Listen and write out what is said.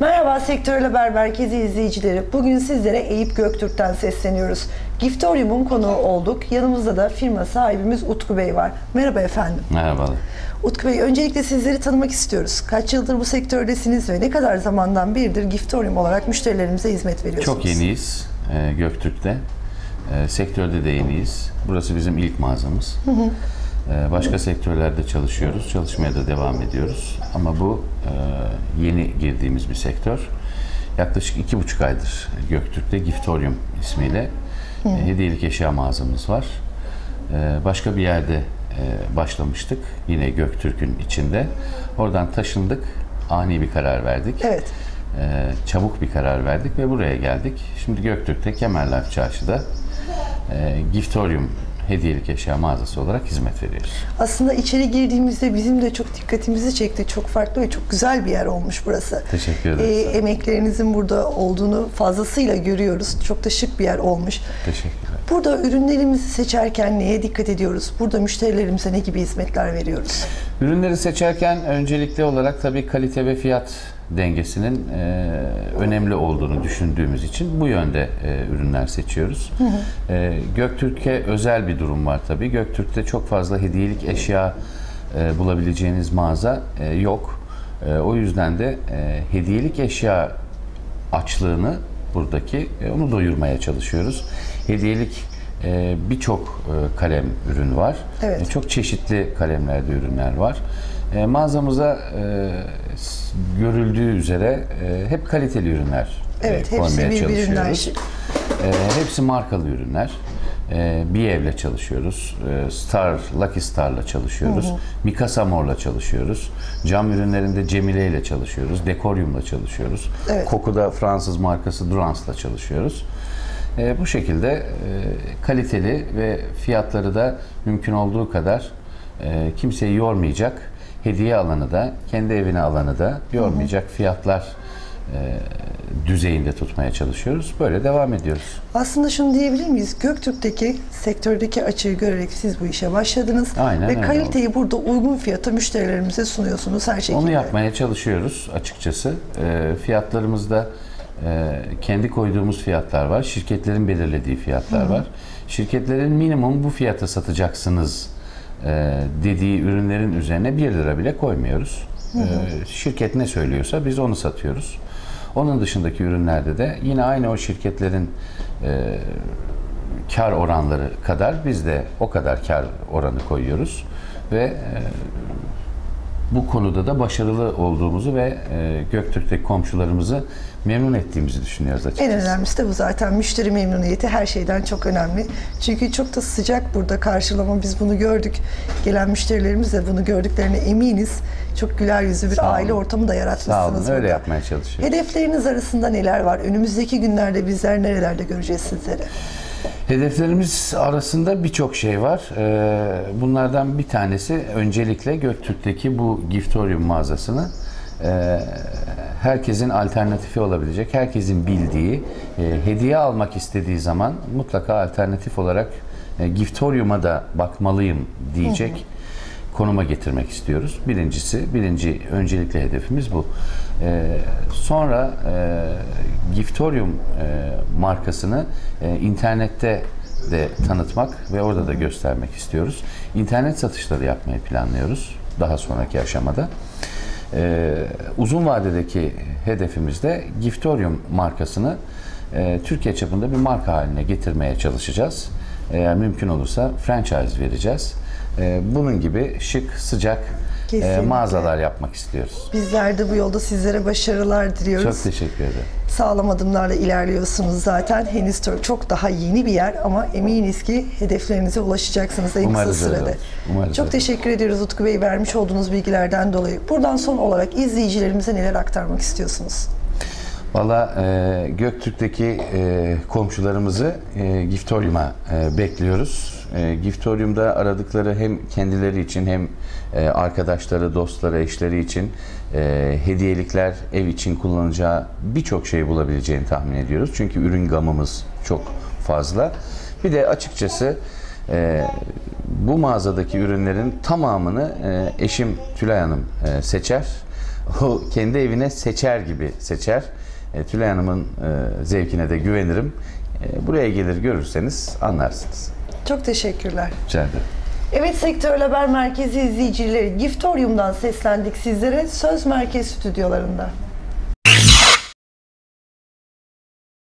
Merhaba Sektörel Haber Merkezi izleyicileri. Bugün sizlere Eyüp Göktürk'ten sesleniyoruz. Giftorium'un konuğu olduk. Yanımızda da firma sahibimiz Utku Bey var. Merhaba efendim. Merhabalar. Utku Bey öncelikle sizleri tanımak istiyoruz. Kaç yıldır bu sektördesiniz ve ne kadar zamandan beridir Giftorium olarak müşterilerimize hizmet veriyorsunuz? Çok yeniyiz e, Göktürk'te. E, sektörde de yeniyiz. Burası bizim ilk mağazamız. E, başka sektörlerde çalışıyoruz. Çalışmaya da devam ediyoruz. Ama bu e, yeni girdiğimiz bir sektör. Yaklaşık iki buçuk aydır Göktürk'te Giftorium ismiyle e, hediyelik eşya mağazamız var. E, başka bir yerde e, başlamıştık. Yine Göktürk'ün içinde. Oradan taşındık. Ani bir karar verdik. Evet. Çabuk bir karar verdik ve buraya geldik. Şimdi Göktürk'te Kemerlife Çarşı'da Giftorium hediyelik eşya mağazası olarak hizmet veriyoruz. Aslında içeri girdiğimizde bizim de çok dikkatimizi çekti. Çok farklı ve çok güzel bir yer olmuş burası. Teşekkür ederiz. Ee, emeklerinizin burada olduğunu fazlasıyla görüyoruz. Çok da şık bir yer olmuş. Teşekkürler. Burada ürünlerimizi seçerken neye dikkat ediyoruz? Burada müşterilerimize ne gibi hizmetler veriyoruz? Ürünleri seçerken öncelikli olarak tabii kalite ve fiyat dengesinin e, önemli olduğunu düşündüğümüz için bu yönde e, ürünler seçiyoruz. E, Göktürk'e özel bir durum var tabii. Göktürk'te çok fazla hediyelik eşya e, bulabileceğiniz mağaza e, yok. E, o yüzden de e, hediyelik eşya açlığını buradaki e, onu doyurmaya çalışıyoruz. Hediyelik e, birçok e, kalem ürün var. Evet. E, çok çeşitli kalemlerde ürünler var. E, mağazamıza e, görüldüğü üzere e, hep kaliteli ürünler e, Evet, hepsi koymaya birbirinden çalışıyoruz. E, hepsi markalı ürünler. E, Biev'le çalışıyoruz. E, Star, Lucky Star'la çalışıyoruz. Mikasa Mor'la çalışıyoruz. Cam ürünlerinde Cemile ile çalışıyoruz. Dekorium'la çalışıyoruz. Evet. Koku'da Fransız markası Durans'la çalışıyoruz. E, bu şekilde e, kaliteli ve fiyatları da mümkün olduğu kadar e, kimseyi yormayacak, hediye alanı da, kendi evine alanı da yormayacak fiyatlar e, düzeyinde tutmaya çalışıyoruz. Böyle devam ediyoruz. Aslında şunu diyebilir miyiz? Göktürk'teki sektördeki açığı görerek siz bu işe başladınız. Aynen ve kaliteyi burada uygun fiyata müşterilerimize sunuyorsunuz her şekilde. Onu yapmaya çalışıyoruz açıkçası. E, fiyatlarımızda e, kendi koyduğumuz fiyatlar var. Şirketlerin belirlediği fiyatlar var. Şirketlerin minimum bu fiyata satacaksınız e, dediği ürünlerin üzerine 1 lira bile koymuyoruz. E, şirket ne söylüyorsa biz onu satıyoruz. Onun dışındaki ürünlerde de yine aynı o şirketlerin e, kar oranları kadar biz de o kadar kar oranı koyuyoruz ve e, bu konuda da başarılı olduğumuzu ve e, Göktürk'teki komşularımızı memnun ettiğimizi düşünüyoruz açıkçası. En önemlisi de bu zaten müşteri memnuniyeti her şeyden çok önemli. Çünkü çok da sıcak burada karşılama biz bunu gördük. Gelen müşterilerimiz de bunu gördüklerine eminiz. Çok güler yüzlü bir Sağ olun. aile ortamı da Sağ yaratmışsınız olun, öyle burada. yapmaya çalışıyoruz. Hedefleriniz arasında neler var? Önümüzdeki günlerde bizler nerelerde göreceğiz sizleri? Hedeflerimiz arasında birçok şey var. Ee, Bunlardan bir tanesi öncelikle Göktürk'teki bu Giftorium mağazasını e, herkesin alternatifi olabilecek, herkesin bildiği, e, hediye almak istediği zaman mutlaka alternatif olarak e, Giftorium'a da bakmalıyım diyecek konuma getirmek istiyoruz. Birincisi, birinci öncelikli hedefimiz bu. Ee, sonra e, Giftorium e, markasını e, internette de tanıtmak ve orada da göstermek istiyoruz. İnternet satışları yapmayı planlıyoruz daha sonraki aşamada. Ee, uzun vadedeki hedefimiz de Giftorium markasını e, Türkiye çapında bir marka haline getirmeye çalışacağız. Eğer mümkün olursa franchise vereceğiz. Ee, bunun gibi şık, sıcak e, Kesinlikle. mağazalar yapmak istiyoruz. Bizler de bu yolda sizlere başarılar diliyoruz. Çok teşekkür ederim. Sağlam adımlarla ilerliyorsunuz zaten. Henüz çok- çok daha yeni bir yer ama eminiz ki hedeflerinize ulaşacaksınız en Umarız kısa öyle sürede. olur. Umarız çok öyle. teşekkür ediyoruz Utku Bey vermiş olduğunuz bilgilerden dolayı. Buradan son olarak izleyicilerimize neler aktarmak istiyorsunuz? Valla e, Göktürk'teki e, komşularımızı e, Giftorium'a e, bekliyoruz. E, Giftorium'da aradıkları hem kendileri için hem e, arkadaşları, dostları, eşleri için e, hediyelikler, ev için kullanacağı birçok şey bulabileceğini tahmin ediyoruz. Çünkü ürün gamımız çok fazla. Bir de açıkçası e, bu mağazadaki ürünlerin tamamını e, eşim Tülay Hanım e, seçer. o kendi evine seçer gibi seçer. E, Tülay Hanım'ın e, zevkine de güvenirim. E, buraya gelir görürseniz anlarsınız. Çok teşekkürler. Rica ederim. Evet Sektör Haber Merkezi izleyicileri Giftorium'dan seslendik sizlere Söz Merkez stüdyolarında.